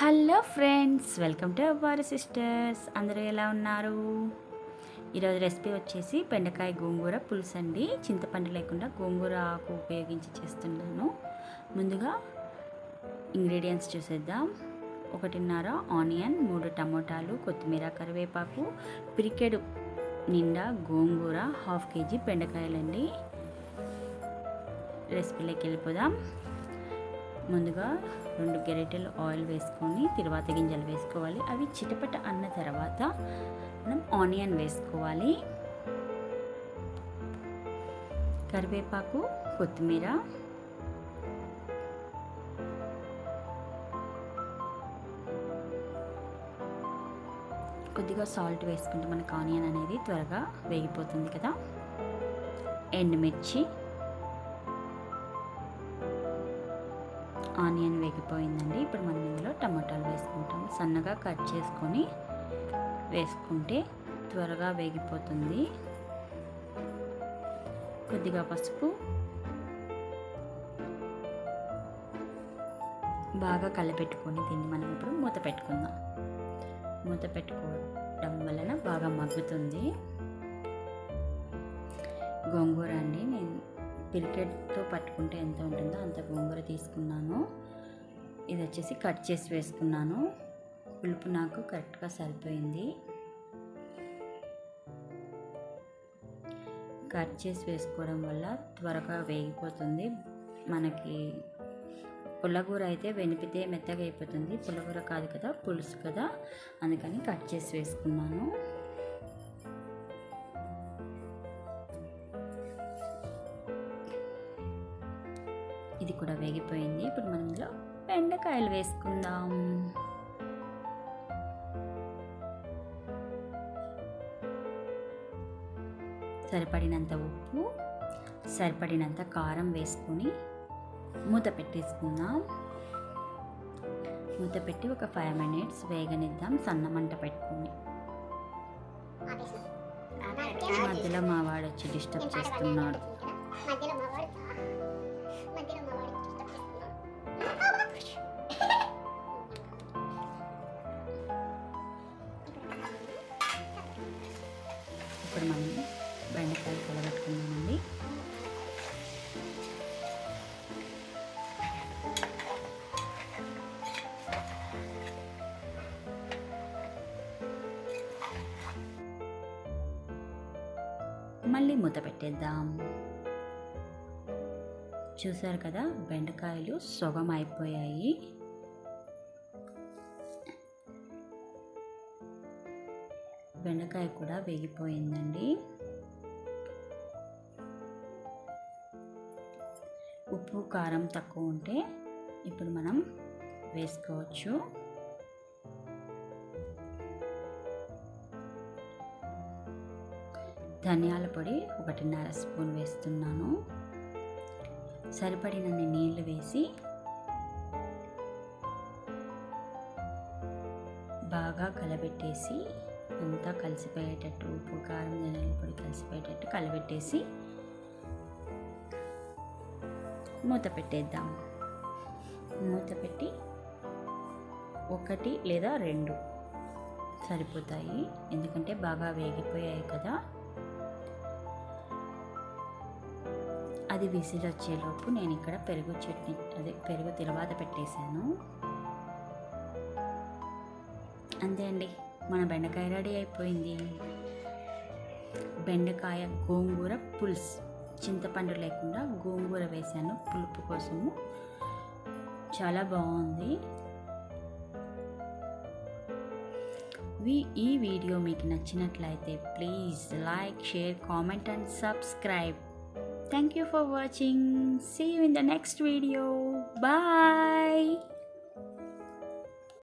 Hello friends welcome to our sisters. అందరూ ఎలా ఉన్నారు? ఈరోజు రెసిపీ వచ్చేసి బెండకాయ గోంగూర పులుసు అండి. చింతపండు లేకుండా గోంగూర ఆకు ఉపయోగించి చేస్తున్నాను. ముందుగా ఇంగ్రీడియంట్స్ చూసేద్దాం. ఒకటిన్నర ఆనియన్ మూడు టమోటాలు కొత్తిమీర కరివేపాకు పిరికెడు నిండా గోంగూర హాఫ్ కేజీ బెండకాయలండి. రెసిపీలోకి వెళ్ళిపోదాం. ముందుగా రెండు గెరిటెలు ఆయిల్ వేసుకొని తిరువాత గింజలు వేసుకోవాలి. అవి చిటపట అన్న తర్వాత మనం ఆనియన్ వేసుకోవాలి. కరివేపాకు కొత్తిమీర కొద్దిగా సాల్ట్ వేసుకుంటే మనకు ఆనియన్ అనేది త్వరగా వేగిపోతుంది కదా. ఎండుమిర్చి ఆనియన్ వేగిపోయిందండి. ఇప్పుడు మనం ఇందులో టమాటాలు వేసుకుంటాం. సన్నగా కట్ చేసుకొని వేసుకుంటే త్వరగా వేగిపోతుంది. కొద్దిగా పసుపు బాగా కలపెట్టుకొని దీన్ని మనం ఇప్పుడు మూత పెట్టుకుందాం. మూత పెట్టుకోవడం వలన బాగా మగ్గుతుంది. గోంగూర అండి. నేను పిలికెట్తో పట్టుకుంటే ఎంత ఉంటుందో అంత గోంగూర తీసుకున్నాను. ఇది వచ్చేసి కట్ చేసి వేసుకున్నాను. పులుపు నాకు కరెక్ట్గా సరిపోయింది. కట్ చేసి వేసుకోవడం వల్ల త్వరగా వేగిపోతుంది. మనకి పుల్లగూర అయితే వెనిపితే మెత్తగా అయిపోతుంది. పుల్లగూర కాదు కదా పులుసు కదా. అందుకని కట్ చేసి వేసుకున్నాను. ఇది కూడా వేగిపోయింది. ఇప్పుడు మనం ఇందులో బెండకాయలు వేసుకుందాం. సరిపడినంత ఉప్పు సరిపడినంత కారం వేసుకొని మూత పెట్టేసుకుందాం. మూత పెట్టి ఒక ఫైవ్ మినిట్స్ వేగనిద్దాం. సన్న మంట పెట్టుకొని. మధ్యలో మా వాడు వచ్చి డిస్టర్బ్ చేస్తున్నాడు. ఇప్పుడు మనం బెండకాయలు కలబెట్టుకున్నామండి మళ్ళీ మూత పెట్టేద్దాం. చూసారు కదా బెండకాయలు సొగం అయిపోయాయి. బెండకాయ కూడా వేగిపోయిందండి. ఉప్పు కారం తక్కువ ఉంటే ఇప్పుడు మనం వేసుకోవచ్చు. ధనియాల పొడి ఒకటిన్నర స్పూన్ వేస్తున్నాను. సరిపడినన్ని నీళ్ళు వేసి బాగా కలబెట్టేసి అంతా కలిసిపోయేటట్టు ఉప్పు కారం ధనియాల పొడి కలిసిపోయేటట్టు కలబెట్టేసి మూత పెట్టేద్దాం. మూత పెట్టి ఒకటి లేదా రెండు సరిపోతాయి. ఎందుకంటే బాగా వేగిపోయాయి కదా. అది విసిల్ వచ్చేలోపు నేను ఇక్కడ పెరుగు చట్నీ అదే పెరుగు తిరువాత పెట్టేశాను. అంతే అండి. మన బెండకాయ రెడీ అయిపోయింది. బెండకాయ గోంగూర పులుసు. చింతపండు లేకుండా గోంగూర వేశాను పులుపు కోసము. చాలా బాగుంది. ఈ వీడియో మీకు నచ్చినట్లయితే please like share comment and subscribe. Thank you for watching. See you in the next video bye